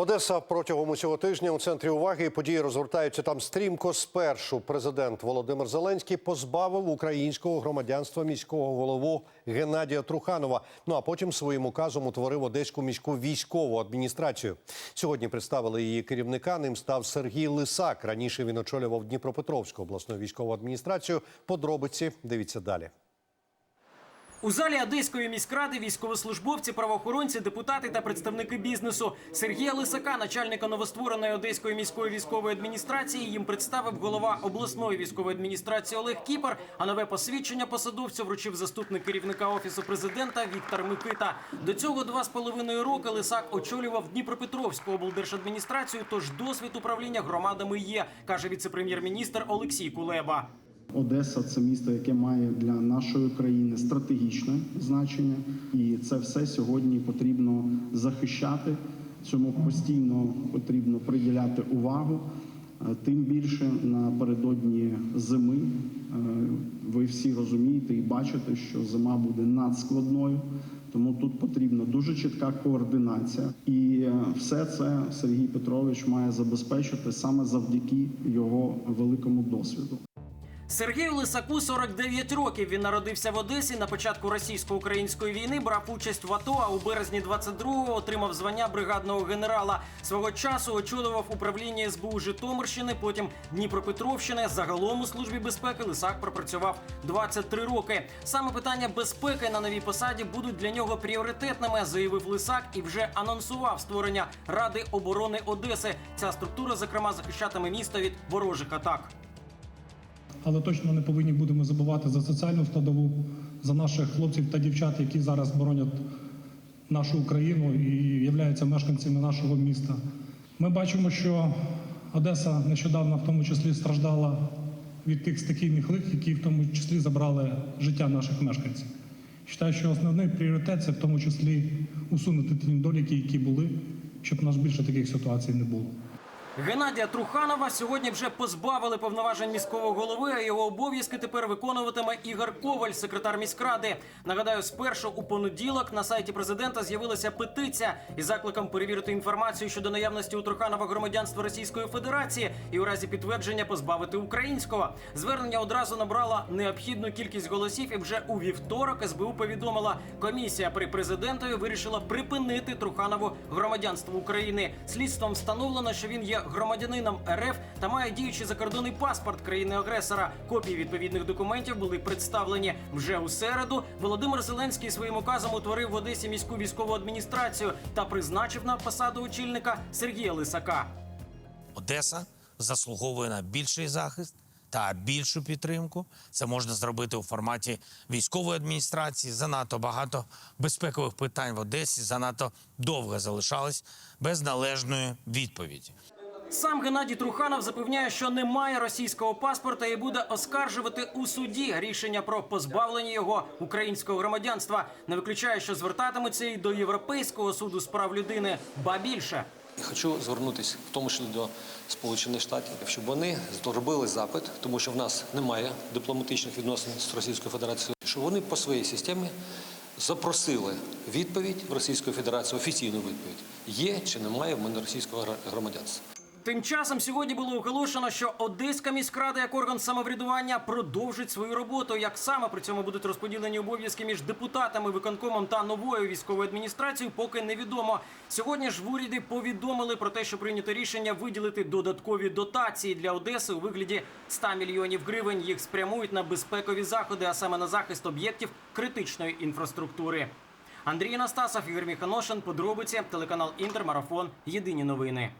Одеса протягом усього тижня у центрі уваги події розгортаються там стрімко. Спершу президент Володимир Зеленський позбавив українського громадянства міського голову Геннадія Труханова. Ну а потім своїм указом утворив одеську міську військову адміністрацію. Сьогодні представили її керівника. Ним став Сергій Лисак. Раніше він очолював Дніпропетровську обласну військову адміністрацію. Подробиці дивіться далі. У залі Одеської міськради військовослужбовці, правоохоронці, депутати та представники бізнесу Сергія Лисака, начальника новоствореної Одеської міської військової адміністрації, їм представив голова обласної військової адміністрації Олег Кіпер. А нове посвідчення посадовця вручив заступник керівника офісу президента Віктор Микита. До цього два з половиною роки Лисак очолював Дніпропетровську облдержадміністрацію. Тож досвід управління громадами є, каже віце-прем'єр-міністр Олексій Кулеба. Одеса це місто, яке має для нашої країни стратегічне значення, і це все сьогодні потрібно захищати. Цьому постійно потрібно приділяти увагу. Е, Тим більше напередодні зими е, ви всі розумієте і бачите, що зима буде надскладною. Тому тут потрібна дуже чітка координація, і е, все це Сергій Петрович має забезпечити саме завдяки його великому досвіду. Сергію Лисаку 49 років. Він народився в Одесі на початку російсько-української війни. Брав участь в АТО. А у березні 22-го отримав звання бригадного генерала. Свого часу очолював управління СБУ Житомирщини, потім Дніпропетровщини. Загалом у службі безпеки Лисак пропрацював 23 роки. Саме питання безпеки на новій посаді будуть для нього пріоритетними, заявив Лисак і вже анонсував створення Ради оборони Одеси. Ця структура, зокрема, захищатиме місто від ворожих атак. Але точно не повинні будемо забувати за соціальну складову, за наших хлопців та дівчат, які зараз боронять нашу Україну і являються мешканцями нашого міста. Ми бачимо, що Одеса нещодавно в тому числі страждала від тих стихійних лих, які в тому числі забрали життя наших мешканців. Вважаю, що основний пріоритет це в тому числі усунути ті недоліки, які були, щоб у нас більше таких ситуацій не було. Геннадія Труханова сьогодні вже позбавили повноважень міського голови. А його обов'язки тепер виконуватиме Ігор Коваль, секретар міськради. Нагадаю, спершу у понеділок на сайті президента з'явилася петиція із закликом перевірити інформацію щодо наявності у Труханова громадянства Російської Федерації і у разі підтвердження позбавити українського. Звернення одразу набрало необхідну кількість голосів. І вже у вівторок СБУ повідомила, комісія при президентові вирішила припинити Труханову громадянство України. Слідством встановлено, що він є громадянином РФ та має діючий закордонний паспорт країни-агресора. Копії відповідних документів були представлені вже у середу. Володимир Зеленський своїм указом утворив в Одесі міську військову адміністрацію та призначив на посаду очільника Сергія Лисака. Одеса заслуговує на більший захист та більшу підтримку. Це можна зробити у форматі військової адміністрації. Занадто багато безпекових питань в Одесі занадто довго залишались без належної відповіді. Сам Геннадій Труханов запевняє, що не має російського паспорта і буде оскаржувати у суді рішення про позбавлення його українського громадянства. Не виключає, що звертатиметься і до Європейського суду з прав людини, ба більше. Хочу звернутися в тому числі до Сполучених Штатів, щоб вони зробили запит, тому що в нас немає дипломатичних відносин з Російською Федерацією, щоб вони по своїй системі запросили відповідь в Російської Федерації, офіційну відповідь, є чи немає в мене російського громадянства. Тим часом сьогодні було оголошено, що Одеська міськрада як орган самоврядування продовжить свою роботу. Як саме при цьому будуть розподілені обов'язки між депутатами, виконкомом та новою військовою адміністрацією, поки невідомо. Сьогодні ж в уряді повідомили про те, що прийнято рішення виділити додаткові дотації для Одеси у вигляді 100 мільйонів гривень. Їх спрямують на безпекові заходи, а саме на захист об'єктів критичної інфраструктури. Андрій Анастасов, Ігор Міханошин, подробиці, телеканал Інтермарафон. Єдині новини.